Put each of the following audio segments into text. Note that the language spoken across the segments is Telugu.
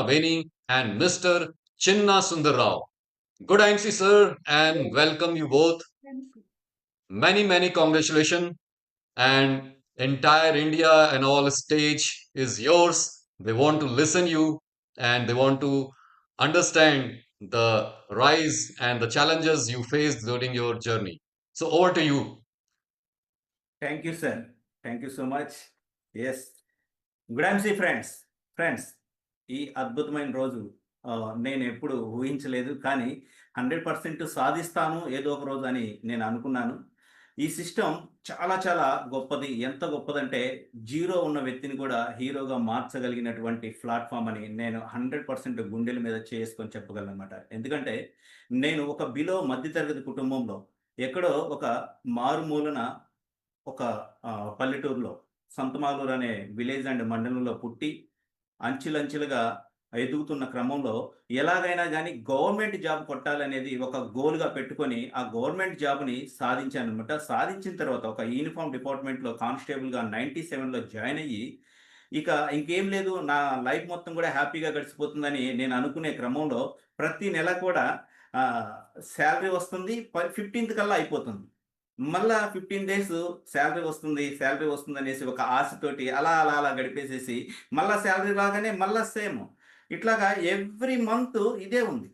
Veni and Mr. Chinna Sundar Rao. Good IMC sir and welcome you both. Many many congratulations and entire India and all stage is yours. They want to listen you and they want to understand the rise and the challenges you faced during your journey. So over to you. Thank you, sir. Thank you so much. Yes. Good MC friends. Friends, ఈ అద్భుతమైన రోజు నేను ఎప్పుడు ఊహించలేదు కానీ హండ్రెడ్ పర్సెంట్ సాధిస్తాను ఏదో ఒక రోజు అని నేను అనుకున్నాను. ఈ సిస్టమ్ చాలా చాలా గొప్పది. ఎంత గొప్పదంటే జీరో ఉన్న వ్యక్తిని కూడా హీరోగా మార్చగలిగినటువంటి ప్లాట్ఫామ్ అని నేను హండ్రెడ్ పర్సెంట్ గుండెల మీద చేసుకొని చెప్పగలను అనమాట ఎందుకంటే నేను ఒక బిలో మధ్యతరగతి కుటుంబంలో ఎక్కడో ఒక మారుమూలన ఒక పల్లెటూరులో సంతమాలూరు అనే విలేజ్ అండ్ మండలంలో పుట్టి అంచెలంచెలుగా ఎదుగుతున్న క్రమంలో ఎలాగైనా కానీ గవర్నమెంట్ జాబ్ కొట్టాలనేది ఒక గోల్గా పెట్టుకొని ఆ గవర్నమెంట్ జాబ్ని సాధించాను అనమాట సాధించిన తర్వాత ఒక యూనిఫామ్ డిపార్ట్మెంట్లో కానిస్టేబుల్గా నైంటీ సెవెన్లో జాయిన్ అయ్యి ఇక ఇంకేం లేదు నా లైఫ్ మొత్తం కూడా హ్యాపీగా గడిచిపోతుందని నేను అనుకునే క్రమంలో ప్రతి నెల కూడా శాలరీ వస్తుంది ఫిఫ్టీన్త్ కల్లా అయిపోతుంది. మళ్ళా ఫిఫ్టీన్ డేస్ శాలరీ వస్తుంది శాలరీ వస్తుంది అనేసి ఒక ఆశతోటి అలా అలా అలా గడిపేసేసి మళ్ళా శాలరీ రాగానే మళ్ళా సేమ్ ఇట్లాగా ఎవ్రీ మంత్ ఇదే ఉంది.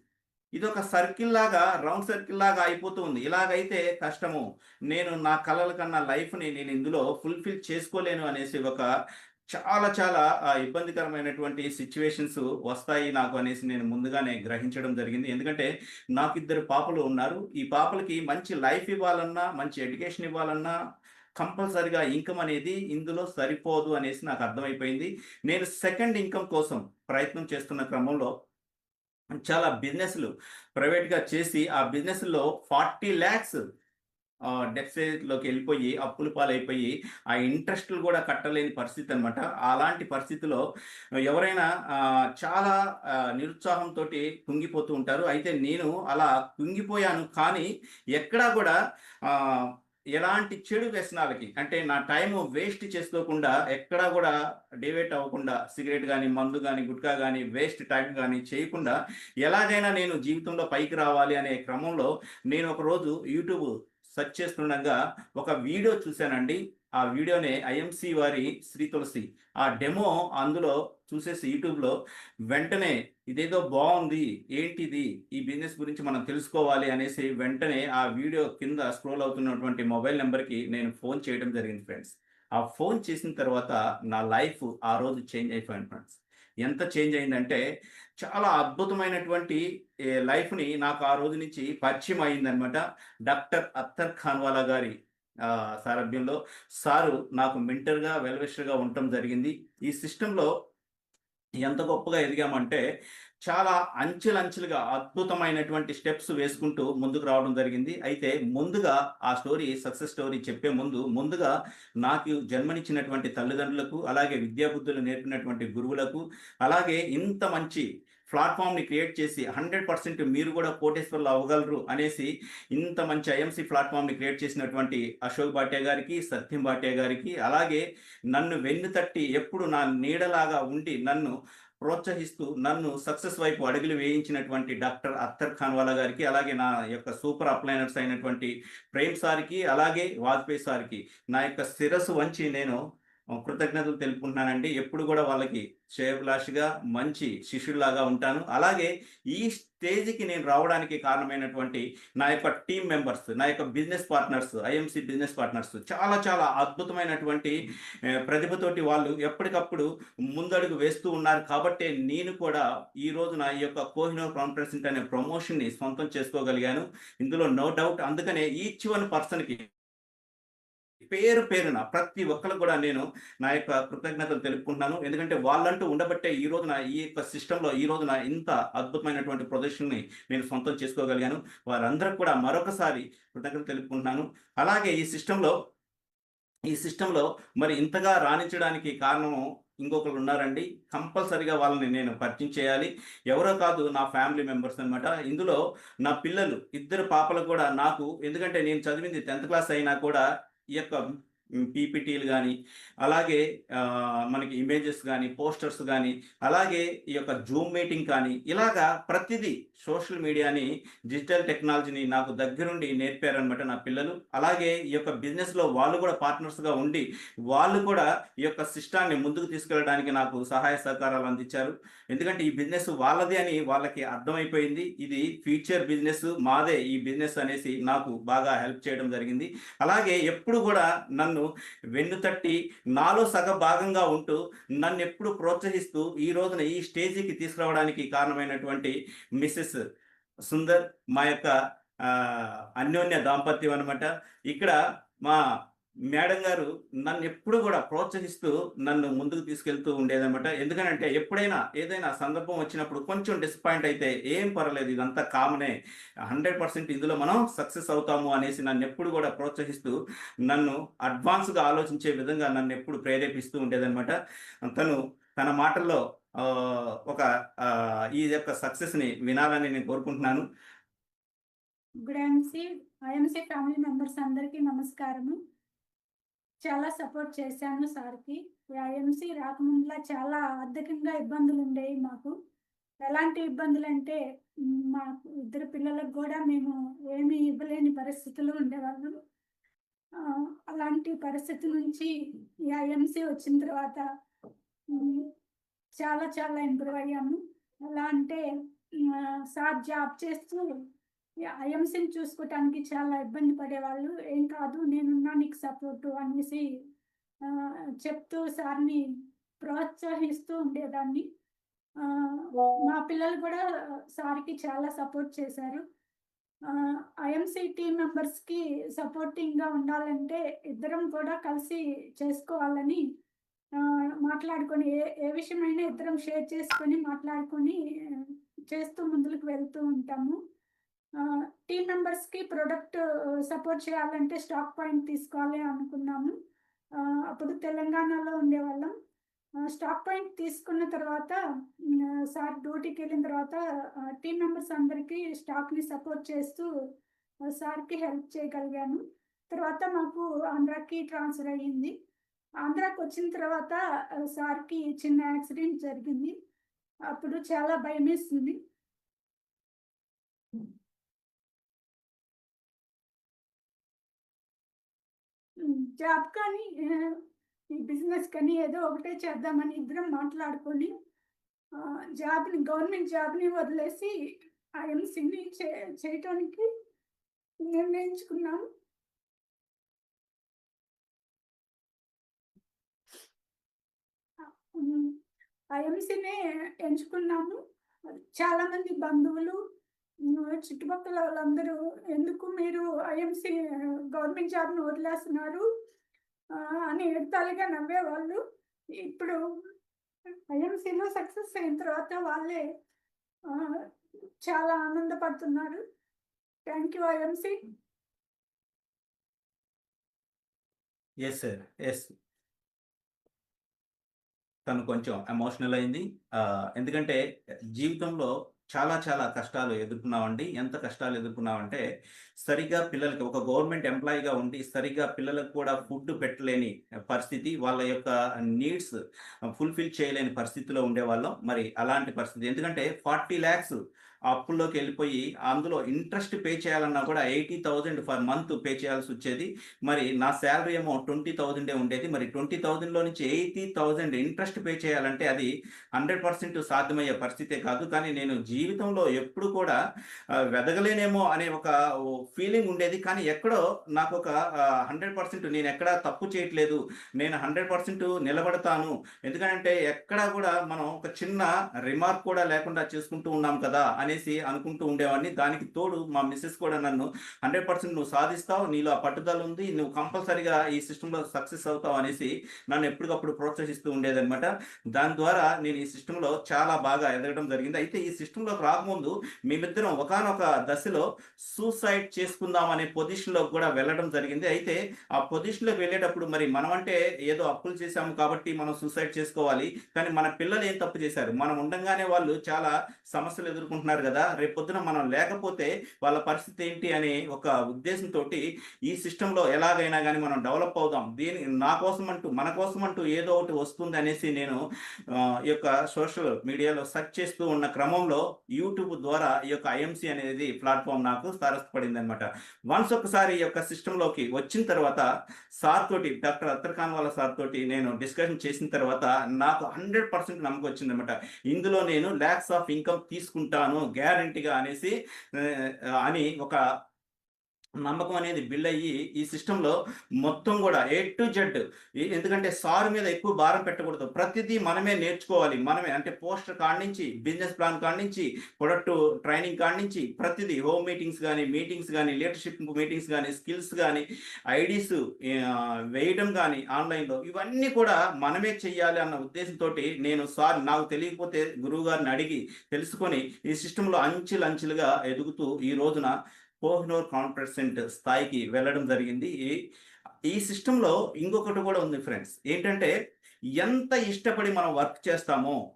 ఇది ఒక సర్కిల్ లాగా రౌండ్ సర్కిల్ లాగా అయిపోతూ ఉంది. ఇలాగైతే కష్టము. నేను నా కళల కన్నా లైఫ్ని నేను ఇందులో ఫుల్ఫిల్ చేసుకోలేను అనేసి ఒక చాలా చాలా ఇబ్బందికరమైనటువంటి సిచ్యువేషన్స్ వస్తాయి నాకు అనేసి నేను ముందుగానే గ్రహించడం జరిగింది. ఎందుకంటే నాకు ఇద్దరు పాపలు ఉన్నారు. ఈ పాపలకి మంచి లైఫ్ ఇవ్వాలన్నా మంచి ఎడ్యుకేషన్ ఇవ్వాలన్నా కంపల్సరిగా ఇన్కమ్ అనేది ఇందులో సరిపోదు అనేసి నాకు అర్థమైపోయింది. నేను సెకండ్ ఇన్కమ్ కోసం ప్రయత్నం చేస్తున్న క్రమంలో చాలా బిజినెస్లు ప్రైవేట్గా చేసి ఆ బిజినెస్లో ఫార్టీ ల్యాక్స్ డెఫిసిట్లోకి వెళ్ళిపోయి అప్పుల పాలైపోయి ఆ ఇంట్రెస్ట్లు కూడా కట్టలేని పరిస్థితి అనమాట అలాంటి పరిస్థితిలో ఎవరైనా చాలా నిరుత్సాహంతో కుంగిపోతూ ఉంటారు. అయితే నేను అలా కుంగిపోయాను. కానీ ఎక్కడా కూడా ఎలాంటి చెడు వ్యసనాలకి అంటే నా టైం వేస్ట్ చేసుకోకుండా ఎక్కడా కూడా డివేట్ అవ్వకుండా సిగరెట్ కానీ మందు కానీ గుట్కా కానీ వేస్ట్ టైం కానీ చేయకుండా ఎలాగైనా నేను జీవితంలో పైకి రావాలి అనే క్రమంలో నేను ఒకరోజు యూట్యూబ్ సెర్చ్ చేస్తుండగా ఒక వీడియో చూశానండి. ఆ వీడియోనే ఐఎంసి వారి శ్రీ తులసి. ఆ డెమో అందులో చూసేసి యూట్యూబ్లో వెంటనే ఇదేదో బాగుంది ఏంటిది ఈ బిజినెస్ గురించి మనం తెలుసుకోవాలి అనేసి వెంటనే ఆ వీడియో కింద స్క్రోల్ అవుతున్నటువంటి మొబైల్ నెంబర్కి నేను ఫోన్ చేయడం జరిగింది ఫ్రెండ్స్. ఆ ఫోన్ చేసిన తర్వాత నా లైఫ్ ఆ రోజు చేంజ్ అయిపోయింది ఫ్రెండ్స్. ఎంత చేంజ్ అయిందంటే చాలా అద్భుతమైనటువంటి లైఫ్ని నాకు ఆ రోజు నుంచి పరిచయం అయిందనమాట డాక్టర్ అత్తర్ ఖాన్వాలా గారి సారభ్యంలో. సారథ్యంలో సారు నాకు మెంటర్గా వెల్విషర్గా ఉండటం జరిగింది. ఈ సిస్టంలో ఎంత గొప్పగా ఎదిగామంటే చాలా అంచెలంచెలుగా అద్భుతమైనటువంటి స్టెప్స్ వేసుకుంటూ ముందుకు రావడం జరిగింది. అయితే ముందుగా ఆ స్టోరీ సక్సెస్ స్టోరీ చెప్పే ముందు ముందుగా నాకు జన్మనిచ్చినటువంటి తల్లిదండ్రులకు అలాగే విద్యాబుద్ధులు నేర్పినటువంటి గురువులకు అలాగే ఇంత మంచి ప్లాట్ఫామ్ని క్రియేట్ చేసి హండ్రెడ్ పర్సెంట్ మీరు కూడా కోటేశ్వర్లు అవ్వగలరు అనేసి ఇంత మంచి ఐఎంసీ ప్లాట్ఫామ్ని క్రియేట్ చేసినటువంటి అశోక్ భాటియా గారికి సత్యం భాటియా గారికి అలాగే నన్ను వెన్ను తట్టి ఎప్పుడు నా నీడలాగా ఉండి నన్ను ప్రోత్సహిస్తూ నన్ను సక్సెస్ వైపు అడుగులు వేయించినటువంటి డాక్టర్ అత్తర్ ఖాన్వాలా గారికి అలాగే నా యొక్క సూపర్ అప్లైనర్స్ అయినటువంటి ప్రేమ్ సార్కి అలాగే వాజ్పేయి సార్కి నా యొక్క శిరస్సు వంచి నేను కృతజ్ఞతలు తెలుపుకుంటున్నానండి. ఎప్పుడు కూడా వాళ్ళకి శ్రేయభిలాషిగా మంచి శిష్యుల్లాగా ఉంటాను. అలాగే ఈ స్టేజ్కి నేను రావడానికి కారణమైనటువంటి నా యొక్క టీం మెంబర్స్ నా యొక్క business partners IMC business partners చాలా చాలా అద్భుతమైనటువంటి ప్రతిభతోటి వాళ్ళు ఎప్పటికప్పుడు ముందడుగు వేస్తూ ఉన్నారు. కాబట్టి నేను కూడా ఈ నా ఈ యొక్క కోహినూర్ కాన్ఫరెన్స్ అనే ప్రమోషన్ని సొంతం చేసుకోగలిగాను. ఇందులో నో డౌట్ అందుకనే ఈచ్ వన్ పర్సన్కి పేరు పేరున ప్రతి ఒక్కరు కూడా నేను నా యొక్క కృతజ్ఞతలు తెలుపుకుంటున్నాను. ఎందుకంటే వాళ్ళంటూ ఉండబట్టే ఈ రోజున ఈ యొక్క సిస్టంలో ఈ రోజున ఇంత అద్భుతమైనటువంటి ప్రొజెక్షన్ని నేను సొంతం చేసుకోగలిగాను. వారందరికి కూడా మరొకసారి కృతజ్ఞతలు తెలుపుకుంటున్నాను. అలాగే ఈ సిస్టంలో ఈ సిస్టంలో మరి ఇంతగా రాణించడానికి కారణం ఇంకొకరు ఉన్నారండి. కంపల్సరిగా వాళ్ళని నేను పరిచయం చేయాలి. ఎవరో కాదు నా ఫ్యామిలీ మెంబర్స్ అన్నమాట. ఇందులో నా పిల్లలు ఇద్దరు పాపలు కూడా నాకు ఎందుకంటే నేను చదివింది టెన్త్ క్లాస్ అయినా కూడా ఈ యొక్క పీపీటీలు కానీ అలాగే మనకి ఇమేజెస్ కానీ పోస్టర్స్ కానీ అలాగే ఈ యొక్క జూమ్ మీటింగ్ కానీ ఇలాగా ప్రతిదీ సోషల్ మీడియాని డిజిటల్ టెక్నాలజీని నాకు దగ్గరుండి నేర్పారనమాట నా పిల్లలు. అలాగే ఈ యొక్క బిజినెస్లో వాళ్ళు కూడా పార్ట్నర్స్గా ఉండి వాళ్ళు కూడా ఈ యొక్క సిస్టాన్ని ముందుకు తీసుకెళ్ళడానికి నాకు సహాయ సహకారాలు అందించారు. ఎందుకంటే ఈ బిజినెస్ వాళ్ళది అని వాళ్ళకి అర్థమైపోయింది. ఇది ఫ్యూచర్ బిజినెస్ మాదే ఈ బిజినెస్ అనేసి నాకు బాగా హెల్ప్ చేయడం జరిగింది. అలాగే ఎప్పుడు కూడా నన్ను వెన్ను తట్టి నాలో సగ భాగంగా ఉంటూ నన్ను ఎప్పుడు ప్రోత్సహిస్తూ ఈ రోజున ఈ స్టేజీకి తీసుకురావడానికి కారణమైనటువంటి మిస్సెస్ సుందర్ మా యొక్క అన్యోన్య దాంపత్యం అనమాట ఇక్కడ మా మేడం గారు నన్ను ఎప్పుడు కూడా ప్రోత్సహిస్తూ నన్ను ముందుకు తీసుకెళ్తూ ఉండేదన్నమాట. ఎందుకంటే ఎప్పుడైనా ఏదైనా సందర్భం వచ్చినప్పుడు కొంచెం డిసప్పాయింట్ అయితే ఏం పర్వాలేదు ఇదంతా కామనే హండ్రెడ్ పర్సెంట్ ఇందులో మనం సక్సెస్ అవుతాము అనేసి నన్ను ఎప్పుడు కూడా ప్రోత్సహిస్తూ నన్ను అడ్వాన్స్గా ఆలోచించే విధంగా నన్ను ఎప్పుడు ప్రేరేపిస్తూ ఉండేదన్నమాట. తను తన మాటల్లో ఒక ఈ యొక్క సక్సెస్ని వినాలని నేను కోరుకుంటున్నాను. Good IMC IMC family members అందరికీ నమస్కారము. చాలా సపోర్ట్ చేశాను సార్కి. ఐఎంసీ రాకముందులా చాలా ఆర్థికంగా ఇబ్బందులు ఉండేవి మాకు. ఎలాంటి ఇబ్బందులు అంటే మా ఇద్దరు పిల్లలకు కూడా మేము ఏమీ ఇవ్వలేని పరిస్థితులు ఉండేవాళ్ళం. అలాంటి పరిస్థితి నుంచి ఈ ఐఎంసీ వచ్చిన తర్వాత చాలా చాలా ఇంప్రూవ్ అయ్యాము. ఎలా అంటే సార్ జాబ్ చేస్తూ ఐఎంసీని చూసుకోవటానికి చాలా ఇబ్బంది పడేవాళ్ళు. ఏం కాదు నేనున్నా నీకు సపోర్టు అనేసి చెప్తూ సార్ని ప్రోత్సహిస్తూ ఉండేదాన్ని. మా పిల్లలు కూడా సార్కి చాలా సపోర్ట్ చేశారు. ఐఎంసీ టీం మెంబర్స్కి సపోర్టింగ్గా ఉండాలంటే ఇద్దరం కూడా కలిసి చేసుకోవాలని మాట్లాడుకొని ఏ ఏ విషయమైనా ఇద్దరం షేర్ చేసుకొని మాట్లాడుకొని చేస్తూ ముందుకు వెళ్తూ ఉంటాము. టీం మెంబర్స్కి ప్రొడక్ట్ సపోర్ట్ చేయాలంటే స్టాక్ పాయింట్ తీసుకోవాలి అనుకున్నాము. అప్పుడు తెలంగాణలో ఉండేవాళ్ళం. స్టాక్ పాయింట్ తీసుకున్న తర్వాత సార్ డ్యూటీకి వెళ్ళిన తర్వాత టీం మెంబర్స్ అందరికీ స్టాక్ని సపోర్ట్ చేస్తూ సార్కి హెల్ప్ చేయగలిగాను. తర్వాత మాకు ఆంధ్రాకి ట్రాన్స్ఫర్ అయ్యింది. ఆంధ్రాకి వచ్చిన తర్వాత సార్కి చిన్న యాక్సిడెంట్ జరిగింది. అప్పుడు చాలా భయమేస్తుంది. జాబ్ కానీ ఈ బిజినెస్ కానీ ఏదో ఒకటే చేద్దామని ఇద్దరం మాట్లాడుకొని జాబ్ని గవర్నమెంట్ జాబ్ని వదిలేసి ఐఎంసీని చే చేయటానికి నిర్ణయించుకున్నాం. ఐఎంసీనే ఎంచుకున్నాము. చాలామంది బంధువులు చుట్టుపక్కల వాళ్ళందరూ ఎందుకు మీరు ఐఎంసీ గవర్నమెంట్ జాబ్ను వదిలేస్తున్నారు? అని ఎడతాలిగా నవ్వేవాళ్ళు. ఇప్పుడు ఐఎంసీలో సక్సెస్ అయిన తర్వాత వాళ్ళే చాలా ఆనందపడుతున్నారు. Thank you IMC. Yes sir yes తను కొంచెం ఎమోషనల్ అయింది. ఎందుకంటే జీవితంలో చాలా చాలా కష్టాలు ఎదుర్కొన్నామండి ఎంత కష్టాలు ఎదుర్కొన్నామంటే సరిగా పిల్లలకి ఒక గవర్నమెంట్ ఎంప్లాయీగా ఉండి సరిగా పిల్లలకు కూడా ఫుడ్ పెట్టలేని పరిస్థితి వాళ్ళ యొక్క నీడ్స్ ఫుల్ఫిల్ చేయలేని పరిస్థితిలో ఉండేవాళ్ళం. మరి అలాంటి పరిస్థితి. ఎందుకంటే ఫార్టీ ల్యాక్స్ అప్పుల్లోకి వెళ్ళిపోయి అందులో ఇంట్రెస్ట్ పే చేయాలన్నా కూడా eighty thousand for month pay చేయాల్సి వచ్చేది. మరి నా శాలరీ ఏమో ట్వంటీ థౌజండే ఉండేది. మరి ట్వంటీ థౌజండ్లో నుంచి ఎయిటీ థౌజండ్ ఇంట్రెస్ట్ పే చేయాలంటే అది హండ్రెడ్ పర్సెంట్ సాధ్యమయ్యే పరిస్థితే కాదు. కానీ నేను జీవితంలో ఎప్పుడు కూడా వెదగలేనేమో అనే ఒక ఫీలింగ్ ఉండేది. కానీ ఎక్కడో నాకు ఒక హండ్రెడ్ పర్సెంట్ నేను ఎక్కడా తప్పు చేయట్లేదు. నేను హండ్రెడ్ పర్సెంట్ నిలబడతాను. ఎందుకంటే ఎక్కడా కూడా మనం ఒక చిన్న రిమార్క్ కూడా లేకుండా చేసుకుంటూ ఉన్నాం కదా అనేసి అనుకుంటూ ఉండేవాడిని. దానికి తోడు మా మిస్సెస్ కూడా నన్ను హండ్రెడ్ పర్సెంట్ నువ్వు సాధిస్తావు నీలో ఆ పట్టుదల ఉంది నువ్వు కంపల్సరీగా ఈ సిస్టంలో సక్సెస్ అవుతావు అనేసి నన్ను ఎప్పటికప్పుడు ప్రోత్సహిస్తూ ఉండేదన్నమాట. దాని ద్వారా నేను ఈ సిస్టంలో చాలా బాగా ఎదగడం జరిగింది. అయితే ఈ సిస్టంలో సిస్టంలోకి రాకముందు మేమిద్దరం ఒకానొక దశలో సూసైడ్ చేసుకుందాం అనే పొజిషన్లో కూడా వెళ్ళడం జరిగింది. అయితే ఆ పొజిషన్లోకి వెళ్ళేటప్పుడు మరి మనం అంటే ఏదో అప్పులు చేశాము కాబట్టి మనం సూసైడ్ చేసుకోవాలి. కానీ మన పిల్లలు ఏం తప్పు చేశారు? మనం ఉండగానే వాళ్ళు చాలా సమస్యలు ఎదుర్కొంటున్నారు కదా. రేపొద్దున మనం లేకపోతే వాళ్ళ పరిస్థితి ఏంటి అనే ఒక ఉద్దేశంతో ఈ సిస్టంలో ఎలాగైనా కానీ మనం డెవలప్ అవుదాం. దీని నా కోసం అంటూ మన కోసం అంటూ ఏదో ఒకటి వస్తుంది అనేసి నేను ఈ యొక్క సోషల్ మీడియాలో సెర్చ్ చేస్తూ ఉన్న క్రమంలో యూట్యూబ్ ద్వారా ఈ యొక్క ఐఎంసి అనేది ప్లాట్ఫామ్ నాకు తారసపడింది అనమాట వన్స్ ఒకసారి ఈ యొక్క సిస్టంలోకి వచ్చిన తర్వాత సార్ తోటి డాక్టర్ అత్తర్ఖాన్ వాళ్ళ సార్ తోటి నేను డిస్కషన్ చేసిన తర్వాత నాకు హండ్రెడ్ పర్సెంట్ నమ్మకం వచ్చింది అనమాట ఇందులో నేను ల్యాక్స్ ఆఫ్ ఇన్కమ్ తీసుకుంటాను గ్యారంటీగా అనేసి అని ఒక నమ్మకం అనేది బిల్డ్ అయ్యి ఈ సిస్టంలో మొత్తం కూడా ఏ టు జెడ్ ఎందుకంటే సార్ మీద ఎక్కువ భారం పెట్టకూడదు. ప్రతిదీ మనమే నేర్చుకోవాలి. మనమే అంటే పోస్టర్ కాడ నుంచి బిజినెస్ ప్లాన్ కాడ నుంచి ప్రొడక్ట్ ట్రైనింగ్ కాడ నుంచి ప్రతిదీ హోమ్ మీటింగ్స్ కానీ మీటింగ్స్ కానీ లీడర్షిప్ మీటింగ్స్ కానీ స్కిల్స్ కానీ ఐడీస్ వేయడం కానీ ఆన్లైన్లో ఇవన్నీ కూడా మనమే చెయ్యాలి అన్న ఉద్దేశంతో నేను సార్ నాకు తెలియకపోతే గురువు గారిని అడిగి తెలుసుకొని ఈ సిస్టంలో అంచెలు అంచెలుగా ఎదుగుతూ ఈ రోజున కోహినూర్ కాన్ఫరెన్సెంట్ స్థాయికి వెళ్ళడం జరిగింది. ఈ- సిస్టంలో ఇంకొకటి కూడా ఉంది ఫ్రెండ్స్. ఏంటంటే ఎంత ఇష్టపడి మనం వర్క్ చేస్తామో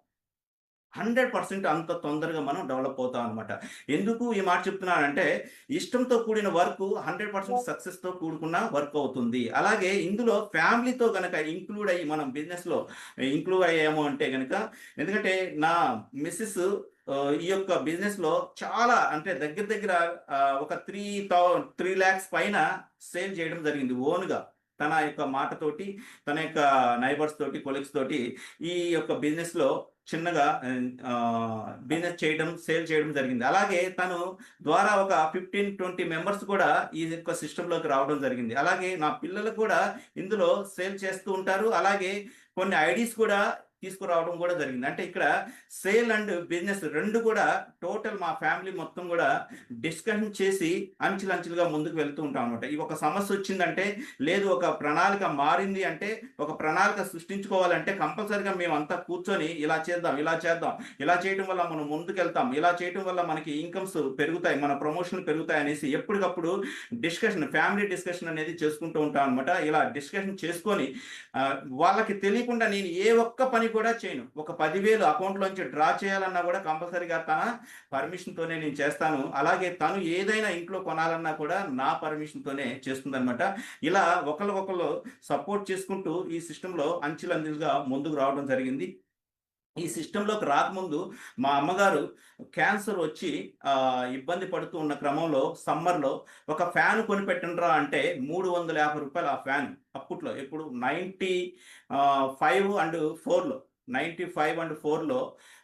హండ్రెడ్ పర్సెంట్ అంత తొందరగా మనం డెవలప్ అవుతాం అనమాట ఎందుకు ఈ మాట చెప్తున్నానంటే ఇష్టంతో కూడిన వర్క్ హండ్రెడ్ పర్సెంట్ సక్సెస్తో కూడుకున్న వర్క్ అవుతుంది. అలాగే ఇందులో ఫ్యామిలీతో కనుక ఇంక్లూడ్ అయ్యి మనం బిజినెస్లో ఇంక్లూడ్ అయ్యాము అంటే కనుక ఎందుకంటే నా మిస్సెస్ ఈ యొక్క బిజినెస్లో చాలా అంటే దగ్గర దగ్గర ఒక త్రీ థౌ త్రీ ల్యాక్స్ పైన సేల్ చేయడం జరిగింది ఓన్గా. తన యొక్క మాటతోటి తన యొక్క నైబర్స్ తోటి కొలీగ్స్ తోటి ఈ యొక్క బిజినెస్లో చిన్నగా బిజినెస్ చేయడం సేల్ చేయడం జరిగింది. అలాగే తను ద్వారా ఒక ఫిఫ్టీన్ ట్వంటీ మెంబర్స్ కూడా ఈ యొక్క సిస్టంలోకి రావడం జరిగింది. అలాగే నా పిల్లలు కూడా ఇందులో సేల్ చేస్తూ ఉంటారు. అలాగే కొన్ని ఐడీస్ కూడా తీసుకురావడం కూడా జరిగింది. అంటే ఇక్కడ సేల్ అండ్ బిజినెస్ రెండు కూడా టోటల్ మా ఫ్యామిలీ మొత్తం కూడా డిస్కషన్ చేసి అంచులంచులుగా ముందుకు వెళ్తూ ఉంటాం అనమాట ఈ ఒక సమస్య వచ్చిందంటే లేదు ఒక ప్రణాళిక మారింది అంటే ఒక ప్రణాళిక సృష్టించుకోవాలంటే కంపల్సరిగా మేము అంతా కూర్చొని ఇలా చేద్దాం ఇలా చేద్దాం ఇలా చేయడం వల్ల మనం ముందుకెళ్తాం ఇలా చేయడం వల్ల మనకి ఇన్కమ్స్ పెరుగుతాయి మన ప్రమోషన్లు పెరుగుతాయి అనేసి ఎప్పటికప్పుడు డిస్కషన్ ఫ్యామిలీ డిస్కషన్ అనేది చేసుకుంటూ ఉంటాం అనమాట ఇలా డిస్కషన్ చేసుకొని వాళ్ళకి తెలియకుండా నేను ఏ ఒక్క పని కూడా చేయను. ఒక పదివేలు అకౌంట్లోంచి డ్రా చేయాలన్నా కూడా కంపల్సరీగా తన పర్మిషన్తోనే నేను చేస్తాను. అలాగే తను ఏదైనా ఇంట్లో కొనాలన్నా కూడా నా పర్మిషన్తోనే చేస్తుందనమాట ఇలా ఒకరికొకరు సపోర్ట్ చేసుకుంటూ ఈ సిస్టంలో అంచులందులుగా ముందుకు రావడం జరిగింది. ఈ సిస్టంలోకి రాకముందు మా అమ్మగారు క్యాన్సర్ వచ్చి ఇబ్బంది పడుతూ ఉన్న క్రమంలో సమ్మర్లో ఒక ఫ్యాన్ కొనిపెట్టండ్రా అంటే మూడు వందల యాభై రూపాయలు ఆ ఫ్యాన్ అప్పట్లో ఇప్పుడు నైంటీ ఫైవ్ అండ్ ఫోర్లో. నైంటీ ఫైవ్ అండ్ ఫోర్లో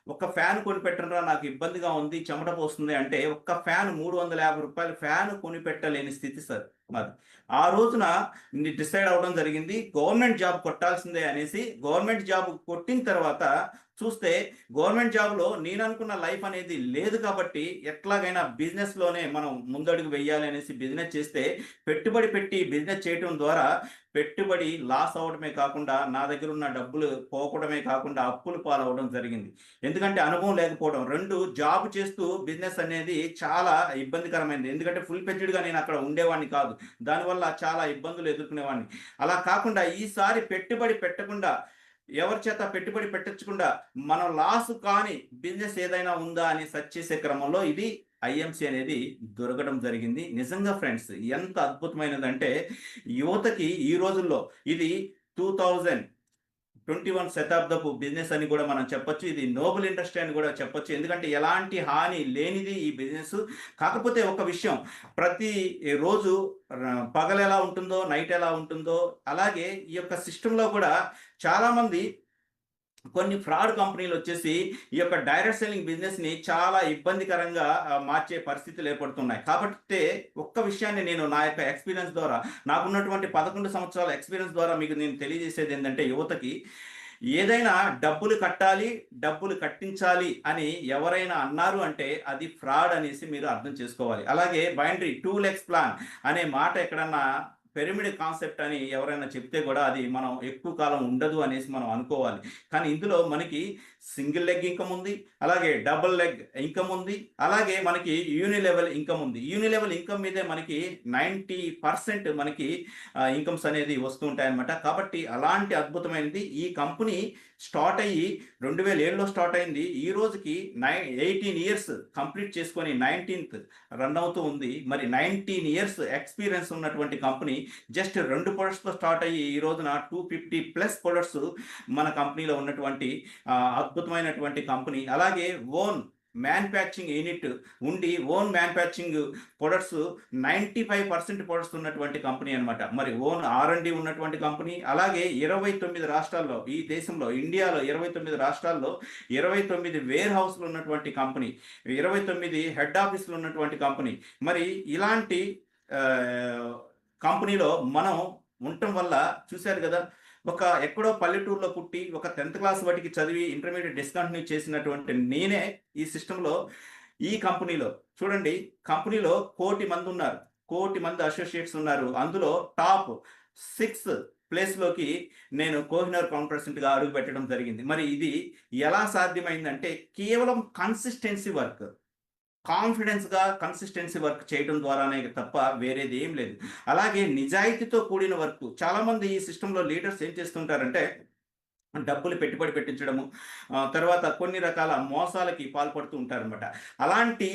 ఒక ఫ్యాన్ కొనిపెట్టండిరా నాకు ఇబ్బందిగా ఉంది చెమట పోస్తుంది అంటే ఒక్క ఫ్యాన్ మూడు వందల యాభై రూపాయలు ఫ్యాన్ కొనిపెట్టలేని స్థితి సార్ అది ఆ రోజున డిసైడ్ అవడం జరిగింది గవర్నమెంట్ జాబ్ కొట్టాల్సిందే అనేసి గవర్నమెంట్ జాబ్ కొట్టిన తర్వాత చూస్తే గవర్నమెంట్ జాబ్లో నేను అనుకున్న లైఫ్ అనేది లేదు కాబట్టి ఎట్లాగైనా బిజినెస్లోనే మనం ముందడుగు వెయ్యాలి అనేసి బిజినెస్ చేస్తే పెట్టుబడి పెట్టి బిజినెస్ చేయడం ద్వారా పెట్టుబడి లాస్ అవడమే కాకుండా నా దగ్గర ఉన్న డబ్బులు పోకడమే కాకుండా అప్పులు పాలవడం జరిగింది. ఎందుకంటే అనుభవం లేకపోవడం. రెండు జాబ్ చేస్తూ బిజినెస్ అనేది చాలా ఇబ్బందికరమైనది ఎందుకంటే ఫుల్గా నేను అక్కడ ఉండేవాడిని కాదు. దానివల్ల చాలా ఇబ్బందులు ఎదుర్కొనేవాడిని. అలా కాకుండా ఈసారి పెట్టుబడి పెట్టకుండా ఎవరి చేత పెట్టుబడి పెట్టించకుండా మనం లాస్ కాని బిజినెస్ ఏదైనా ఉందా అని సెర్చ్ చేసే క్రమంలో ఇది ఐఎంసి అనేది దొరకడం జరిగింది. నిజంగా ఫ్రెండ్స్ ఎంత అద్భుతమైనదంటే యువతకి ఈ రోజుల్లో ఇది టూ థౌజండ్ ట్వంటీ వన్ శతాబ్దపు బిజినెస్ అని కూడా మనం చెప్పొచ్చు. ఇది నోబుల్ ఇండస్ట్రీ అని కూడా చెప్పొచ్చు. ఎందుకంటే ఎలాంటి హాని లేనిది ఈ బిజినెస్. కాకపోతే ఒక విషయం ప్రతి రోజు పగలు ఎలా ఉంటుందో నైట్ ఎలా ఉంటుందో అలాగే ఈ యొక్క సిస్టంలో కూడా చాలామంది కొన్ని ఫ్రాడ్ కంపెనీలు వచ్చేసి ఈ యొక్క డైరెక్ట్ సెల్లింగ్ బిజినెస్ని చాలా ఇబ్బందికరంగా మార్చే పరిస్థితులు ఏర్పడుతున్నాయి. కాబట్టి ఒక్క విషయాన్ని నేను నా యొక్క ఎక్స్పీరియన్స్ ద్వారా నాకున్నటువంటి పదకొండు సంవత్సరాల ఎక్స్పీరియన్స్ ద్వారా మీకు నేను తెలియజేసేది ఏంటంటే యువతకి ఏదైనా డబ్బులు కట్టాలి డబ్బులు కట్టించాలి అని ఎవరైనా అన్నారు అంటే అది ఫ్రాడ్ అనేసి మీరు అర్థం చేసుకోవాలి. అలాగే బైండరీ టూ లెక్స్ ప్లాన్ అనే మాట ఎక్కడన్నా పిరమిడ్ కాన్సెప్ట్ అని ఎవరైనా చెప్తే కూడా అది మనం ఎక్కువ కాలం ఉండదు అనేసి మనం అనుకోవాలి. కానీ ఇందులో మనకి సింగిల్ లెగ్ ఇన్కమ్ ఉంది అలాగే డబుల్ లెగ్ ఇన్కమ్ ఉంది అలాగే మనకి యూని లెవెల్ ఇన్కమ్ ఉంది. యూని లెవెల్ ఇన్కమ్ మీదే మనకి నైంటీ పర్సెంట్ మనకి ఇన్కమ్స్ అనేది వస్తూ ఉంటాయన్నమాట. కాబట్టి అలాంటి అద్భుతమైనది. ఈ కంపెనీ స్టార్ట్ అయ్యి రెండు వేల ఏడులో స్టార్ట్ అయింది. ఈ రోజుకి నైన్ ఎయిటీన్ ఇయర్స్ కంప్లీట్ చేసుకొని నైన్టీన్త్ రన్ అవుతూ ఉంది. మరి నైన్టీన్ ఇయర్స్ ఎక్స్పీరియన్స్ ఉన్నటువంటి కంపెనీ జస్ట్ రెండు ప్రొడక్ట్స్తో స్టార్ట్ అయ్యి ఈ రోజున టూ ఫిఫ్టీ ప్లస్ ప్రొడక్ట్స్ మన కంపెనీలో ఉన్నటువంటి అద్భుత అద్భుతమైనటువంటి కంపెనీ. అలాగే ఓన్ మ్యానుఫ్యాక్చరింగ్ యూనిట్ ఉండి own manufacturing products ninety five percent products ఉన్నటువంటి కంపెనీ అనమాట మరి ఓన్ ఆర్ అండ్ ఉన్నటువంటి కంపెనీ. అలాగే ఇరవై తొమ్మిది రాష్ట్రాల్లో ఈ దేశంలో ఇండియాలో ఇరవై తొమ్మిది రాష్ట్రాల్లో ఇరవై తొమ్మిది వేర్ హౌస్లు ఉన్నటువంటి కంపెనీ ఇరవై తొమ్మిది హెడ్ ఆఫీసులు ఉన్నటువంటి కంపెనీ. మరి ఇలాంటి కంపెనీలో మనం ఉండటం వల్ల చూశారు కదా ఒక ఎక్కడో పల్లెటూరులో పుట్టి ఒక టెన్త్ క్లాస్ వాటికి చదివి ఇంటర్మీడియట్ డిస్కంటిన్యూ చేసినటువంటి నేనే ఈ సిస్టంలో ఈ కంపెనీలో. చూడండి కంపెనీలో కోటి మంది ఉన్నారు. కోటి మంది అసోసియేట్స్ ఉన్నారు. అందులో టాప్ సిక్స్ ప్లేస్లోకి నేను కోహినర్ కాన్ఫరెన్స్గా అడుగు పెట్టడం జరిగింది. మరి ఇది ఎలా సాధ్యమైందంటే కేవలం కన్సిస్టెన్సీ వర్క్. కాన్ఫిడెన్స్గా కన్సిస్టెన్సీ వర్క్ చేయడం ద్వారానే తప్ప వేరేది ఏం లేదు. అలాగే నిజాయితీతో కూడిన వర్క్ చాలామంది ఈ సిస్టంలో లీడర్స్ ఏం చేస్తుంటారంటే డబ్బులు పెట్టుబడి పెట్టించడము తర్వాత కొన్ని రకాల మోసాలకి పాల్పడుతూ ఉంటారనమాట అలాంటి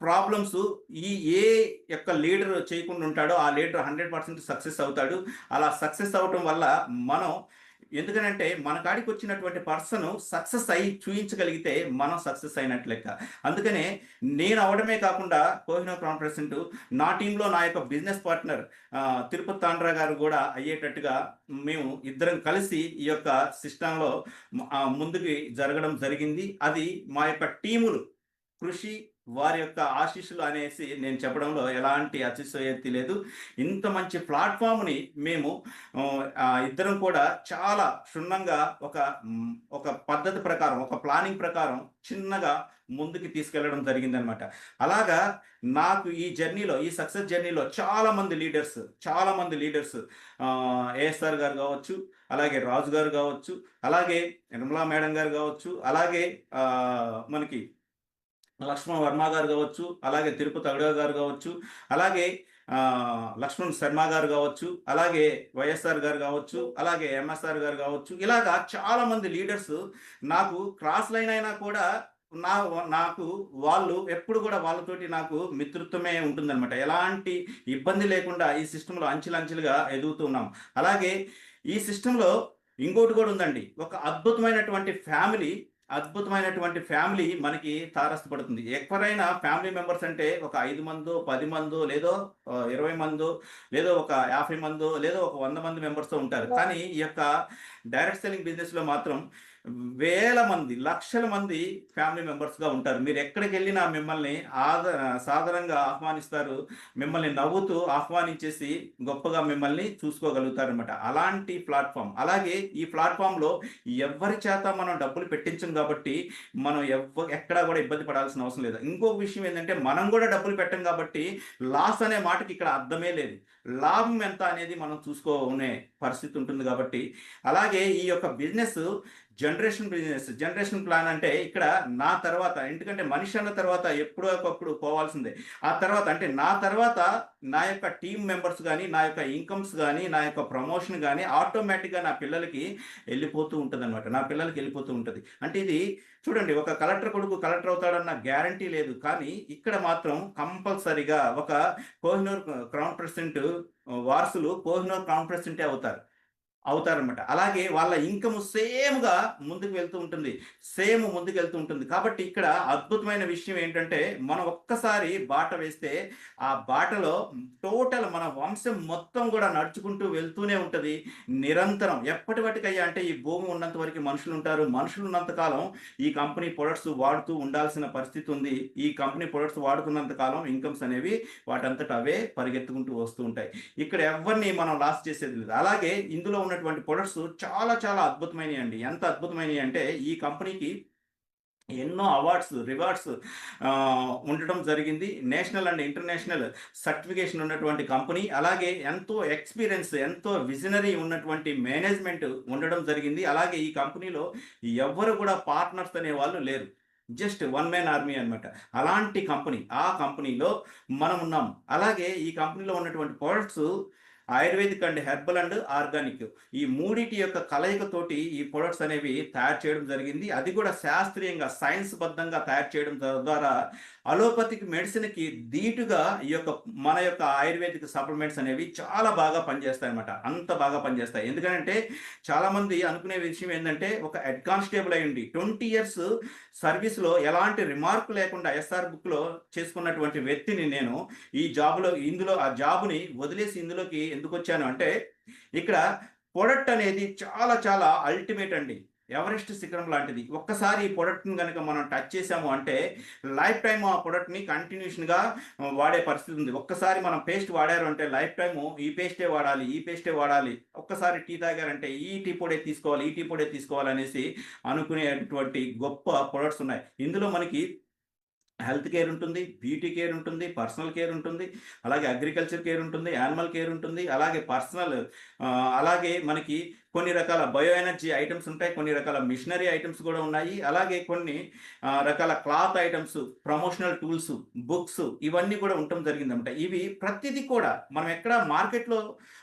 ప్రాబ్లమ్స్ ఈ ఏ యొక్క లీడర్ చేయకుండా ఉంటాడో ఆ లీడర్ హండ్రెడ్ పర్సెంట్ సక్సెస్ అవుతాడు. అలా సక్సెస్ అవటం వల్ల మనం ఎందుకనంటే మన కాడికి వచ్చినటువంటి పర్సన్ సక్సెస్ అయి చూయించగలిగితే మనం సక్సెస్ అయినట్లు లెక్క. అందుకనే నేను అవడమే కాకుండా కోహినో కాన్ఫరెన్స్ నా టీంలో నా యొక్క బిజినెస్ పార్ట్నర్ తిరుపతి తాండ్రా గారు కూడా అయ్యేటట్టుగా మేము ఇద్దరం కలిసి ఈ యొక్క సిస్టంలో ముందుకు జరగడం జరిగింది. అది మా యొక్క టీములు కృషి వారి యొక్క ఆశీస్సులు అనేసి నేను చెప్పడంలో ఎలాంటి అతిశయోక్తి లేదు. ఇంత మంచి ప్లాట్ఫామ్ని మేము ఇద్దరం కూడా చాలా క్షుణ్ణంగా ఒక ఒక పద్ధతి ప్రకారం ఒక ప్లానింగ్ ప్రకారం చిన్నగా ముందుకు తీసుకెళ్ళడం జరిగిందనమాట అలాగా నాకు ఈ జర్నీలో ఈ సక్సెస్ జర్నీలో చాలా మంది లీడర్స్ చాలా మంది లీడర్స్ ఏఎస్ఆర్ గారు కావచ్చు అలాగే రాజు గారు కావచ్చు అలాగే నిర్మలా మేడం గారు కావచ్చు అలాగే మనకి లక్ష్మణ్ వర్మ గారు కావచ్చు అలాగే తిరుపతి అగడ గారు కావచ్చు అలాగే లక్ష్మణ్ శర్మ గారు కావచ్చు అలాగే వైఎస్ఆర్ గారు కావచ్చు అలాగే ఎంఎస్ఆర్ గారు కావచ్చు ఇలాగా చాలా మంది లీడర్స్ నాకు క్రాస్ లైన్ అయినా కూడా నా నాకు వాళ్ళు ఎప్పుడు కూడా వాళ్ళతోటి నాకు మిత్రత్వమే ఉంటుందన్నమాట. ఎలాంటి ఇబ్బంది లేకుండా ఈ సిస్టంలో అంచెలంచెలుగా ఎదుగుతున్నాం అలాగే ఈ సిస్టంలో ఇంకోటి కూడా ఉందండి. ఒక అద్భుతమైనటువంటి ఫ్యామిలీ అద్భుతమైనటువంటి ఫ్యామిలీ మనకి తారసపడుతుంది. ఎవరైనా ఫ్యామిలీ మెంబర్స్ అంటే ఒక ఐదు మందో పది మందో లేదో ఇరవై మందో లేదో ఒక యాభై మందో లేదో ఒక వంద మంది మెంబర్స్తో ఉంటారు. కానీ ఈ యొక్క డైరెక్ట్ సెల్లింగ్ బిజినెస్లో మాత్రం వేల మంది లక్షల మంది ఫ్యామిలీ మెంబర్స్గా ఉంటారు. మీరు ఎక్కడికి వెళ్ళినా మిమ్మల్ని ఆద సాధారణంగా ఆహ్వానిస్తారు. మిమ్మల్ని నవ్వుతూ ఆహ్వానించేసి గొప్పగా మిమ్మల్ని చూసుకోగలుగుతారు అనమాట అలాంటి ప్లాట్ఫామ్. అలాగే ఈ ప్లాట్ఫామ్లో ఎవరి చేత మనం డబ్బులు పెట్టించం కాబట్టి మనం ఎవ ఎక్కడా కూడా ఇబ్బంది పడాల్సిన అవసరం లేదు. ఇంకొక విషయం ఏంటంటే మనం కూడా డబ్బులు పెట్టం కాబట్టి లాస్ అనే మాటకి ఇక్కడ అర్థమే లేదు. లాభం ఎంత అనేది మనం చూసుకోనే పరిస్థితి ఉంటుంది కాబట్టి. అలాగే ఈ యొక్క business generation business generation plan అంటే ఇక్కడ నా తర్వాత ఎందుకంటే మనిషి అన్న తర్వాత ఎప్పుడో ఒకప్పుడు పోవాల్సిందే. ఆ తర్వాత అంటే నా తర్వాత నా యొక్క టీం మెంబర్స్ కానీ నా యొక్క ఇన్కమ్స్ కానీ నా యొక్క ప్రమోషన్ కానీ ఆటోమేటిక్గా నా పిల్లలకి వెళ్ళిపోతూ ఉంటుంది అనమాట నా పిల్లలకి వెళ్ళిపోతూ ఉంటుంది. అంటే ఇది చూడండి ఒక కలెక్టర్ కొడుకు కలెక్టర్ అవుతాడన్న గ్యారంటీ లేదు. కానీ ఇక్కడ మాత్రం కంపల్సరిగా ఒక కోహినూర్ క్రౌన్ ప్రెసిడెంట్ వారసులు కోహినూర్ క్రౌన్ ప్రెసిడెంటే అవుతారు. అవుతారనమాట అలాగే వాళ్ళ ఇన్కమ్ సేమ్గా ముందుకు వెళ్తూ ఉంటుంది. సేమ్ ముందుకు వెళ్తూ ఉంటుంది. కాబట్టి ఇక్కడ అద్భుతమైన విషయం ఏంటంటే మనం ఒక్కసారి బాట వేస్తే ఆ బాటలో టోటల్ మన వంశం మొత్తం కూడా నడుచుకుంటూ వెళ్తూనే ఉంటుంది. నిరంతరం. ఎప్పటి వాటికయ్యా అంటే ఈ భూమి ఉన్నంత వరకు మనుషులు ఉంటారు. మనుషులు ఉన్నంత కాలం ఈ కంపెనీ ప్రొడక్ట్స్ వాడుతూ ఉండాల్సిన పరిస్థితి ఉంది. ఈ కంపెనీ ప్రొడక్ట్స్ వాడుతున్నంత కాలం ఇన్కమ్స్ అనేవి వాటంతట అవే పరిగెత్తుకుంటూ వస్తూ ఉంటాయి. ఇక్కడ ఎవరిని మనం లాస్ చేసేది లేదు. అలాగే ఇందులో ఉన్న ఉన్నటువంటి ప్రొడక్ట్స్ చాలా చాలా అద్భుతమైనవి అండి ఎంత అద్భుతమైనవి అంటే ఈ కంపెనీకి ఎన్నో అవార్డ్స్ రివార్డ్స్ ఉండటం జరిగింది. నేషనల్ అండ్ ఇంటర్నేషనల్ సర్టిఫికేషన్ ఉన్నటువంటి కంపెనీ అలాగే ఎంతో ఎక్స్పీరియన్స్ ఎంతో విజనరీ ఉన్నటువంటి మేనేజ్మెంట్ ఉండడం జరిగింది. అలాగే ఈ కంపెనీలో ఎవ్వరు కూడా పార్ట్నర్స్ అనే వాళ్ళు లేరు. జస్ట్ వన్ మ్యాన్ ఆర్మీ అనమాట అలాంటి కంపెనీ ఆ కంపెనీలో మనం ఉన్నాం అలాగే ఈ కంపెనీలో ఉన్నటువంటి products ayurvedic and herbal and organic. ఈ మూడిటి యొక్క కలయికతోటి ఈ ప్రొడక్ట్స్ అనేవి తయారు చేయడం జరిగింది. అది కూడా శాస్త్రీయంగా సైన్స్ బద్ధంగా తయారు చేయడం ద్వారా అలోపతిక్ మెడిసిన్కి ధీటుగా ఈ యొక్క మన యొక్క ఆయుర్వేదిక్ సప్లిమెంట్స్ అనేవి చాలా బాగా పనిచేస్తాయి అనమాట అంత బాగా పనిచేస్తాయి. ఎందుకంటే చాలామంది అనుకునే విషయం ఏంటంటే ఒక అడ్కాన్స్టేబుల్ అయ్యండి ట్వంటీ ఇయర్స్ సర్వీస్లో ఎలాంటి రిమార్క్ లేకుండా ఎస్ఆర్ బుక్లో చేసుకున్నటువంటి వ్యక్తిని నేను ఈ జాబ్లో ఇందులో ఆ జాబ్ని వదిలేసి ఇందులోకి ఎందుకు వచ్చాను అంటే ఇక్కడ ప్రొడక్ట్ అనేది చాలా చాలా అల్టిమేట్ అండి. ఎవరెస్ట్ శిఖరం లాంటిది. ఒక్కసారి ఈ ప్రొడక్ట్ని కనుక మనం టచ్ చేసాము అంటే లైఫ్ టైం ఆ ప్రొడక్ట్ని కంటిన్యూషన్గా వాడే పరిస్థితి ఉంది. ఒక్కసారి మనం పేస్ట్ వాడారు అంటే లైఫ్ టైము ఈ పేస్టే వాడాలి ఈ పేస్టే వాడాలి. ఒక్కసారి టీ తాగారంటే ఈ టీ పొడే తీసుకోవాలి ఈ టీ పొడే తీసుకోవాలి అనేసి అనుకునేటువంటి గొప్ప ప్రొడక్ట్స్ ఉన్నాయి. ఇందులో మనకి హెల్త్ కేర్ ఉంటుంది బ్యూటీ కేర్ ఉంటుంది పర్సనల్ కేర్ ఉంటుంది అలాగే అగ్రికల్చర్ కేర్ ఉంటుంది యానిమల్ కేర్ ఉంటుంది అలాగే పర్సనల్ అలాగే మనకి కొన్ని రకాల బయో ఎనర్జీ ఐటమ్స్ ఉంటాయి కొన్ని రకాల మిషనరీ ఐటమ్స్ కూడా ఉన్నాయి. అలాగే కొన్ని రకాల cloth items promotional tools books ఇవన్నీ కూడా ఉండటం జరిగిందన్నమాట. ఇవి ప్రతిదీ కూడా మనం ఎక్కడ మార్కెట్లో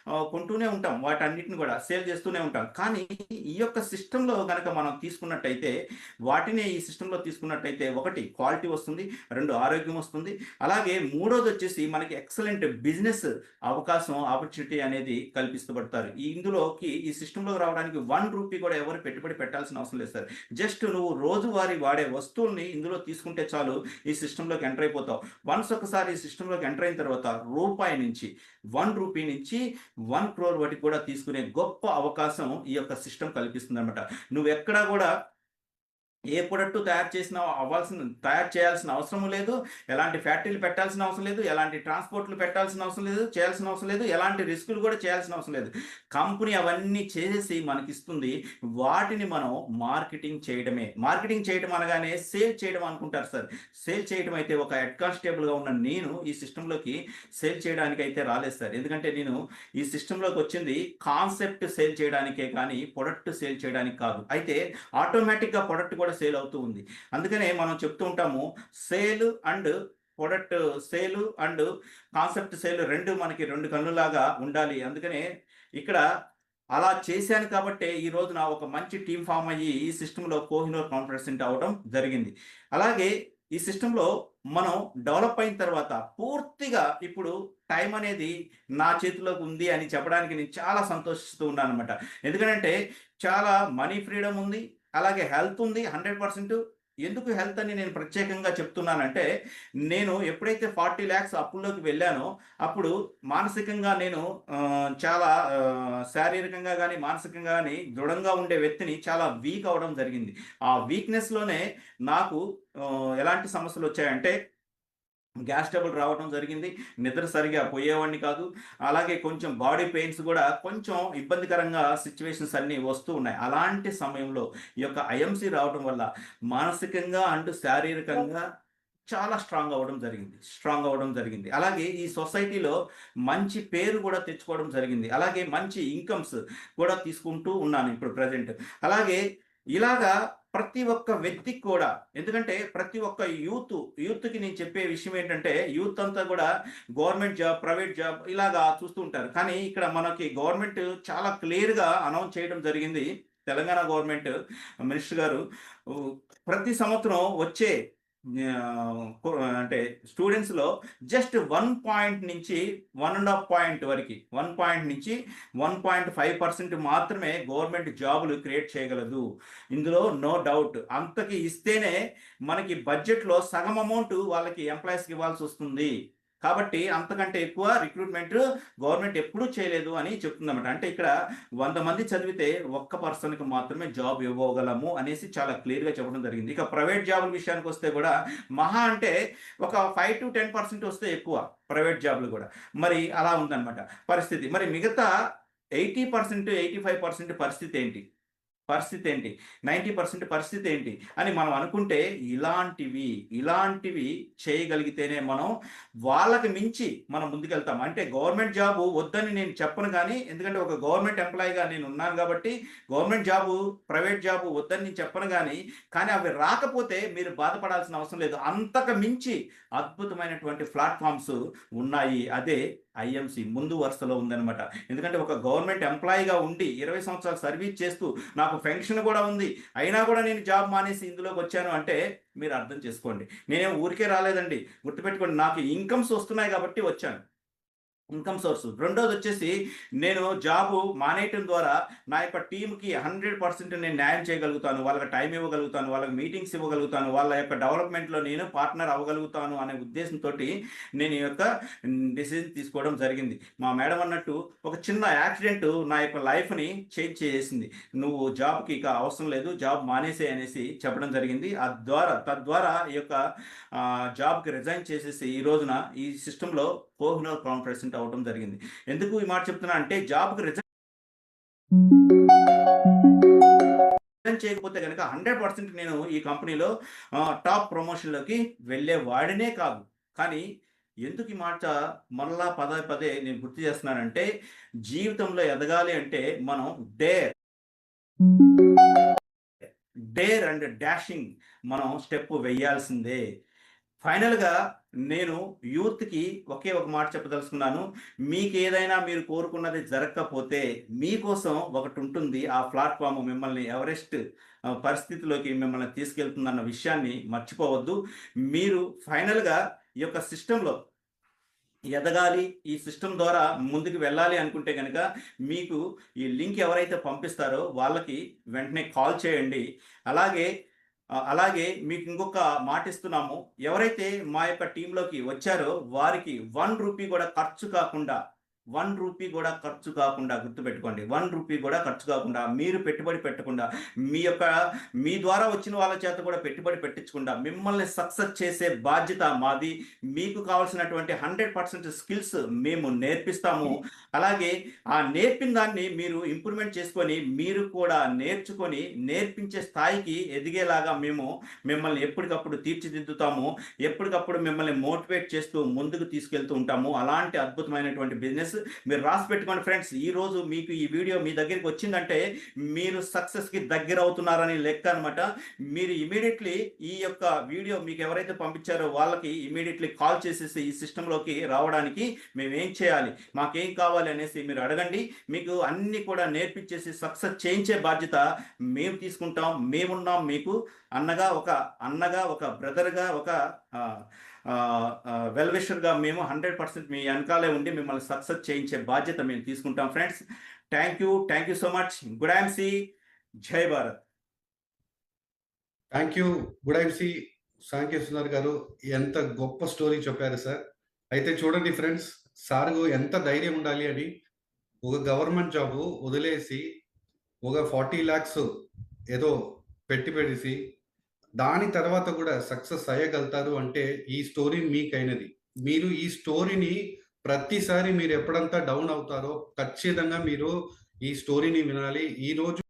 కొంటూనే ఉంటాం. వాటన్నిటిని కూడా సేల్ చేస్తూనే ఉంటాం. కానీ ఈ యొక్క సిస్టంలో కనుక మనం తీసుకున్నట్టయితే వాటిని ఈ సిస్టంలో తీసుకున్నట్టయితే ఒకటి క్వాలిటీ వస్తుంది. రెండు ఆరోగ్యం వస్తుంది. అలాగే మూడోది వచ్చేసి మనకి ఎక్సలెంట్ బిజినెస్ అవకాశం ఆపర్చునిటీ అనేది కల్పిస్తబడతారు. ఇందులోకి ఈ సిస్టంలో రావడానికి వన్ రూపీ కూడా ఎవరు పెట్టుబడి పెట్టాల్సిన అవసరం లేదు సార్. జస్ట్ నువ్వు రోజువారీ వాడే వస్తువుల్ని ఇందులో తీసుకుంటే చాలు ఈ సిస్టంలోకి ఎంటర్ అయిపోతావు. వన్స్ ఒకసారి ఈ సిస్టంలోకి ఎంటర్ అయిన తర్వాత రూపాయి నుంచి వన్ రూపీ నుంచి వన్ క్రోర్ వాటికి కూడా తీసుకునే గొప్ప అవకాశం ఈ యొక్క సిస్టమ్ కల్పిస్తుంది అనమాట నువ్వు ఎక్కడా కూడా ఏ ప్రొడక్ట్ తయారు చేసిన అవ్వాల్సిన తయారు చేయాల్సిన అవసరం లేదు. ఎలాంటి ఫ్యాక్టరీలు పెట్టాల్సిన అవసరం లేదు. ఎలాంటి ట్రాన్స్పోర్ట్లు పెట్టాల్సిన అవసరం లేదు. చేయాల్సిన అవసరం లేదు. ఎలాంటి రిస్కులు కూడా చేయాల్సిన అవసరం లేదు. కంపెనీ అవన్నీ చేసి మనకి ఇస్తుంది వాటిని మనం మార్కెటింగ్ చేయడమే. మార్కెటింగ్ చేయడం అనగానే సేల్ చేయడం అనుకుంటారు సార్. సేల్ చేయడం అయితే ఒక హెడ్ కానిస్టేబుల్గా ఉన్న నేను ఈ సిస్టంలోకి సేల్ చేయడానికి అయితే రాలేదు సార్. ఎందుకంటే నేను ఈ సిస్టంలోకి వచ్చింది కాన్సెప్ట్ సేల్ చేయడానికే కానీ ప్రొడక్ట్ సేల్ చేయడానికి కాదు. అయితే ఆటోమేటిక్గా ప్రొడక్ట్ కూడా సేల్ అవుతూ ఉంది. అందుకనే మనం చెప్తూ ఉంటాము sale and product sale and concept sale రెండు మనకి రెండు కన్నులాగా ఉండాలి. అందుకనే ఇక్కడ అలా చేశాను కాబట్టి ఈ రోజున ఒక మంచి టీం ఫామ్ అయ్యి ఈ సిస్టంలో కోహినూర్ కాన్ఫరెన్స్ అవడం జరిగింది. అలాగే ఈ సిస్టంలో మనం డెవలప్ అయిన తర్వాత పూర్తిగా ఇప్పుడు టైం అనేది నా చేతిలోకి ఉంది అని చెప్పడానికి నేను చాలా సంతోషిస్తూ ఉన్నాను అనమాట ఎందుకంటే చాలా మనీ ఫ్రీడమ్ ఉంది అలాగే హెల్త్ ఉంది హండ్రెడ్ పర్సెంట్. ఎందుకు హెల్త్ అని నేను ప్రత్యేకంగా చెప్తున్నానంటే నేను ఎప్పుడైతే ఫార్టీ ల్యాక్స్ అప్పుల్లోకి వెళ్ళానో అప్పుడు మానసికంగా నేను చాలా శారీరకంగా కానీ మానసికంగా కానీ దృఢంగా ఉండే వ్యక్తిని చాలా వీక్ అవడం జరిగింది. ఆ వీక్నెస్లోనే నాకు ఎలాంటి సమస్యలు వచ్చాయంటే గ్యాస్ ట్రబుల్ రావడం జరిగింది. నిద్ర సరిగా పోయేవాడిని కాదు. అలాగే కొంచెం బాడీ పెయిన్స్ కూడా కొంచెం ఇబ్బందికరంగా సిచ్యువేషన్స్ అన్నీ వస్తూ ఉన్నాయి. అలాంటి సమయంలో ఈ యొక్క ఐఎంసి రావడం వల్ల మానసికంగా అండ్ శారీరకంగా చాలా స్ట్రాంగ్ అవ్వడం జరిగింది. స్ట్రాంగ్ అవ్వడం జరిగింది. అలాగే ఈ సొసైటీలో మంచి పేరు కూడా తెచ్చుకోవడం జరిగింది. అలాగే మంచి ఇన్కమ్స్ కూడా తీసుకుంటూ ఉన్నాను ఇప్పుడు ప్రజెంట్. అలాగే ఇలాగా ప్రతి ఒక్క వ్యక్తికి కూడా ఎందుకంటే ప్రతి ఒక్క యూత్ యూత్కి నేను చెప్పే విషయం ఏంటంటే యూత్ అంతా కూడా గవర్నమెంట్ జాబ్ ప్రైవేట్ జాబ్ ఇలాగా చూస్తూ ఉంటారు. కానీ ఇక్కడ మనకి గవర్నమెంట్ చాలా క్లియర్గా అనౌన్స్ చేయడం జరిగింది. తెలంగాణ గవర్నమెంట్ మినిస్టర్ గారు. ప్రతి సంవత్సరం వచ్చే అంటే స్టూడెంట్స్లో జస్ట్ వన్ పాయింట్ నుంచి వన్ అండ్ హాఫ్ పాయింట్ వరకు వన్ పాయింట్ నుంచి వన్ పాయింట్ ఫైవ్ పర్సెంట్ మాత్రమే గవర్నమెంట్ జాబులు క్రియేట్ చేయగలదు. ఇందులో నో డౌట్. అంతకి ఇస్తేనే మనకి బడ్జెట్లో సగం అమౌంట్ వాళ్ళకి ఎంప్లాయీస్కి ఇవ్వాల్సి వస్తుంది. కాబట్టి అంతకంటే ఎక్కువ రిక్రూట్మెంట్ గవర్నమెంట్ ఎప్పుడూ చేయలేదు అని చెప్తుందన్నమాట. అంటే ఇక్కడ వంద మంది చదివితే ఒక్క పర్సన్కి మాత్రమే జాబ్ ఇవ్వగలము అనేసి చాలా క్లియర్గా చెప్పడం జరిగింది. ఇక ప్రైవేట్ జాబుల విషయానికి వస్తే కూడా మహా అంటే ఒక ఫైవ్ టు టెన్ పర్సెంట్ వస్తే ఎక్కువ ప్రైవేట్ జాబులు కూడా. మరి అలా ఉందన్నమాట పరిస్థితి. మరి మిగతా eighty percent eighty five percent పరిస్థితి ఏంటి? పరిస్థితి ఏంటి నైంటీ పర్సెంట్ పరిస్థితి ఏంటి అని మనం అనుకుంటే ఇలాంటివి ఇలాంటివి చేయగలిగితేనే మనం వాళ్ళకి మించి మనం ముందుకెళ్తాం. అంటే గవర్నమెంట్ జాబ్ వద్దని నేను చెప్పను కానీ ఎందుకంటే ఒక గవర్నమెంట్ ఎంప్లాయీగా నేను ఉన్నాను కాబట్టి గవర్నమెంట్ జాబు ప్రైవేట్ జాబు వద్దని నేను చెప్పను కానీ కానీ అవి రాకపోతే మీరు బాధపడాల్సిన అవసరం లేదు. అంతకు మించి అద్భుతమైనటువంటి ప్లాట్ఫామ్స్ ఉన్నాయి. అదే ఐఎంసి ముందు వరుసలో ఉందన్నమాట. ఎందుకంటే ఒక గవర్నమెంట్ ఎంప్లాయీగా ఉండి ఇరవై సంవత్సరాలు సర్వీస్ చేస్తూ నాకు పెన్షన్ కూడా ఉంది. అయినా కూడా నేను జాబ్ మానేసి ఇందులోకి వచ్చాను అంటే మీరు అర్థం చేసుకోండి. నేనేం ఊరికే రాలేదండి. గుర్తుపెట్టుకోండి నాకు ఇన్కమ్స్ వస్తున్నాయి కాబట్టి వచ్చాను. ఇన్కమ్ సోర్స్ రెండోది వచ్చేసి నేను జాబు మానేయటం ద్వారా నా యొక్క టీంకి హండ్రెడ్ పర్సెంట్ నేను న్యాయం చేయగలుగుతాను వాళ్ళకి టైం ఇవ్వగలుగుతాను వాళ్ళకి మీటింగ్స్ ఇవ్వగలుగుతాను వాళ్ళ యొక్క డెవలప్మెంట్లో నేను పార్ట్నర్ అవ్వగలుగుతాను అనే ఉద్దేశంతో నేను ఈ యొక్క డిసిజన్ తీసుకోవడం జరిగింది. మా మేడం అన్నట్టు ఒక చిన్న యాక్సిడెంట్ నా యొక్క లైఫ్ని చేంజ్ చేసింది. నువ్వు జాబ్కి ఇక అవసరం లేదు జాబ్ మానేసే అనేసి చెప్పడం జరిగింది. ఆ ద్వారా తద్వారా ఈ యొక్క జాబ్కి రిజైన్ చేసేసి ఈ రోజున ఈ సిస్టంలో కోహినోర్ క్రౌన్ అవ్వడం జరిగింది. ఎందుకు ఈ మాట చెప్తున్నా అంటే జాబ్కి రిజైన్ చేయకపోతే కనుక హండ్రెడ్ పర్సెంట్ నేను ఈ కంపెనీలో టాప్ ప్రమోషన్లోకి వెళ్ళే వాడినే కాదు. కానీ ఎందుకు ఈ మాట మరలా పదే పదే నేను గుర్తు చేస్తున్నానంటే జీవితంలో ఎదగాలి అంటే మనం డేర్ డేర్ అండ్ డాషింగ్ మనం స్టెప్ వేయాల్సిందే. ఫైనల్గా నేను యూత్కి ఒకే ఒక మాట చెప్పదలుచుకున్నాను. మీకు ఏదైనా మీరు కోరుకున్నది జరగకపోతే మీకోసం ఒకటి ఉంటుంది ఆ ప్లాట్ఫామ్ మిమ్మల్ని ఎవరెస్ట్ పరిస్థితిలోకి మిమ్మల్ని తీసుకెళ్తుందన్న విషయాన్ని మర్చిపోవద్దు. మీరు ఫైనల్గా ఈ యొక్క సిస్టంలో ఎదగాలి ఈ సిస్టమ్ ద్వారా ముందుకు వెళ్ళాలి అనుకుంటే కనుక మీకు ఈ లింక్ ఎవరైతే పంపిస్తారో వాళ్ళకి వెంటనే కాల్ చేయండి. అలాగే అలాగే మీకు ఇంకొక మాట ఇస్తున్నాము. ఎవరైతే మా యొక్క టీంలోకి వచ్చారో వారికి వన్ రూపీ కూడా ఖర్చు కాకుండా వన్ రూపీ కూడా ఖర్చు కాకుండా గుర్తుపెట్టుకోండి వన్ రూపీ కూడా ఖర్చు కాకుండా మీరు పెట్టుబడి పెట్టకుండా మీ యొక్క మీ ద్వారా వచ్చిన వాళ్ళ చేత కూడా పెట్టుబడి పెట్టించకుండా మిమ్మల్ని సక్సెస్ చేసే బాధ్యత మాది. మీకు కావాల్సినటువంటి హండ్రెడ్ పర్సెంట్ స్కిల్స్ మేము నేర్పిస్తాము. అలాగే ఆ నేర్పిన దాన్ని మీరు ఇంప్రూవ్మెంట్ చేసుకొని మీరు కూడా నేర్చుకొని నేర్పించే స్థాయికి ఎదిగేలాగా మేము మిమ్మల్ని ఎప్పటికప్పుడు తీర్చిదిద్దుతాము. ఎప్పటికప్పుడు మిమ్మల్ని మోటివేట్ చేస్తూ ముందుకు తీసుకెళ్తూ ఉంటాము. అలాంటి అద్భుతమైనటువంటి బిజినెస్ మీరు రాసి పెట్టుకోండి ఫ్రెండ్స్. ఈ రోజు మీకు ఈ వీడియో మీ దగ్గరికి వచ్చిందంటే మీరు సక్సెస్కి దగ్గర అవుతున్నారని లెక్క అనమాట మీరు ఇమీడియట్లీ ఈ యొక్క వీడియో మీకు ఎవరైతే పంపించారో వాళ్ళకి ఇమీడియట్లీ కాల్ చేసేసి ఈ సిస్టంలోకి రావడానికి మేము ఏం చేయాలి మాకేం కావాలి అనేసి మీరు అడగండి. మీకు అన్ని కూడా నేర్పించేసి సక్సెస్ చేయించే బాధ్యత మేము తీసుకుంటాం మేమున్నాం మీకు. అన్నగా ఒక అన్నగా ఒక బ్రదర్గా ఒక వెల్ విషర్గా మేము హండ్రెడ్ పర్సెంట్ మీ వెనకాలే ఉండి మిమ్మల్ని సక్సెస్ చేయించే బాధ్యత మేము తీసుకుంటాం. Friends thank you thank you so much good IMC జై Bharat thank you good IMC Sundar garu. ఎంత గొప్ప స్టోరీ చెప్పారు సార్ అయితే చూడండి ఫ్రెండ్స్ సార్కు ఎంత ధైర్యం ఉండాలి అని ఒక గవర్నమెంట్ జాబ్ వదిలేసి ఒక ఫార్టీ ల్యాక్స్ ఏదో పెట్టి పెడిసి దాని తర్వాత కూడా సక్సెస్ అయ్యగలుగుతారు అంటే ఈ స్టోరీ మీకైనది. మీరు ఈ స్టోరీని ప్రతిసారి మీరు ఎప్పుడంతా డౌన్ అవుతారో ఖచ్చితంగా మీరు ఈ స్టోరీని వినాలి. ఈ రోజు